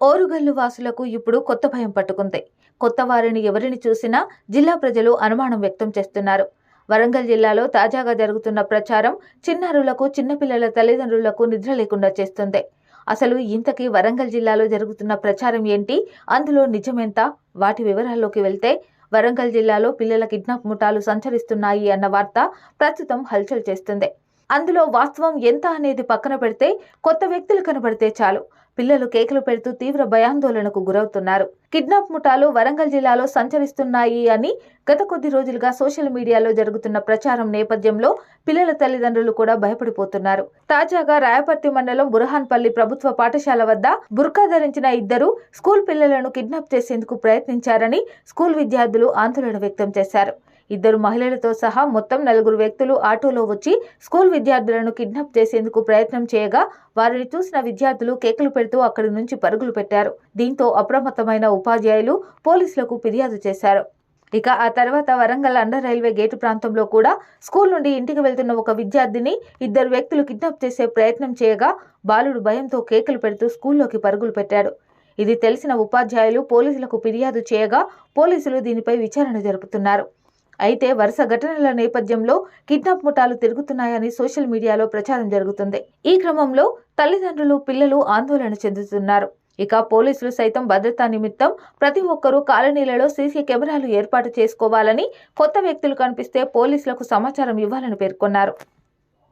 ఓరుగల్లు వాసులకు ఇప్పుడు కొత్త భయం పట్టుకుంది. కొత్త వారిని ఎవరిని చూసినా జిల్లా ప్రజలు అనుమానం వ్యక్తం చేస్తున్నారు. వరంగల్ జిల్లాలో తాజాగా జరుగుతున్న ప్రచారం చిన్నారులకు చిన్నపిల్లల తల్లిదండ్రులకు నిద్ర లేకుండా చేస్తుంది. అసలు ఇంతకీ వరంగల్ జిల్లాలో జరుగుతున్న ప్రచారం ఏంటి? అందులో నిజమెంత? వాటి వివరాల్లోకి వెళ్తే వరంగల్ జిల్లాలో పిల్లల కిడ్నాప్ ముఠాలు సంచరిస్తున్నాయి అన్న వార్త ప్రస్తుతం హల్చల్ చేస్తుంది. అందులో వాస్తవం ఎంత అనేది పక్కన పెడితే కొత్త వ్యక్తులు కనబడితే చాలు. పిల్లలు కేకలు పెడుతూ తీవ్ర భయాందోళనకు గురవుతున్నారు. కిడ్నాప్ ముఠాలు వరంగల్ జిల్లాలో సంచరిస్తున్నాయి అని గత కొద్ది రోజులుగా సోషల్ మీడియాలో జరుగుతున్న ప్రచారం నేపథ్యంలో పిల్లల తల్లిదండ్రులు కూడా భయపడిపోతున్నారు. తాజాగా రాయపర్తి మండలం బురహాన్పల్లి ప్రభుత్వ పాఠశాల వద్ద బుర్కా ధరించిన ఇద్దరు స్కూల్ పిల్లలను కిడ్నాప్ చేసేందుకు ప్రయత్నించారని స్కూల్ విద్యార్థులు ఆందోళన వ్యక్తం చేశారు. ఇద్దరు మహిళలతో సహా మొత్తం నలుగురు వ్యక్తులు ఆటోలో వచ్చి స్కూల్ విద్యార్థులను కిడ్నాప్ చేసేందుకు ప్రయత్నం చేయగా వారిని చూసిన విద్యార్థులు కేకలు పెడుతూ అక్కడి నుంచి పరుగులు పెట్టారు. దీంతో అప్రమత్తమైన ఉపాధ్యాయులు పోలీసులకు ఫిర్యాదు చేశారు. ఇక ఆ తర్వాత వరంగల్ అండర్ రైల్వే గేటు ప్రాంతంలో కూడా స్కూల్ నుండి ఇంటికి వెళ్తున్న ఒక విద్యార్థిని ఇద్దరు వ్యక్తులు కిడ్నాప్ చేసే ప్రయత్నం చేయగా బాలుడు భయంతో కేకలు పెడుతూ స్కూల్లోకి పరుగులు పెట్టాడు. ఇది తెలిసిన ఉపాధ్యాయులు పోలీసులకు ఫిర్యాదు చేయగా పోలీసులు దీనిపై విచారణ జరుపుతున్నారు. అయితే వరుస ఘటనల నేపథ్యంలో కిడ్నాప్ ముఠాలు తిరుగుతున్నాయని సోషల్ మీడియాలో ప్రచారం జరుగుతుంది. ఈ క్రమంలో తల్లిదండ్రులు పిల్లలు ఆందోళన చెందుతున్నారు. ఇక పోలీసులు సైతం భద్రతా నిమిత్తం ప్రతి ఒక్కరూ కాలనీలలో సీసీ కెమెరాలు ఏర్పాటు చేసుకోవాలని కొత్త వ్యక్తులు కనిపిస్తే పోలీసులకు సమాచారం ఇవ్వాలని పేర్కొన్నారు.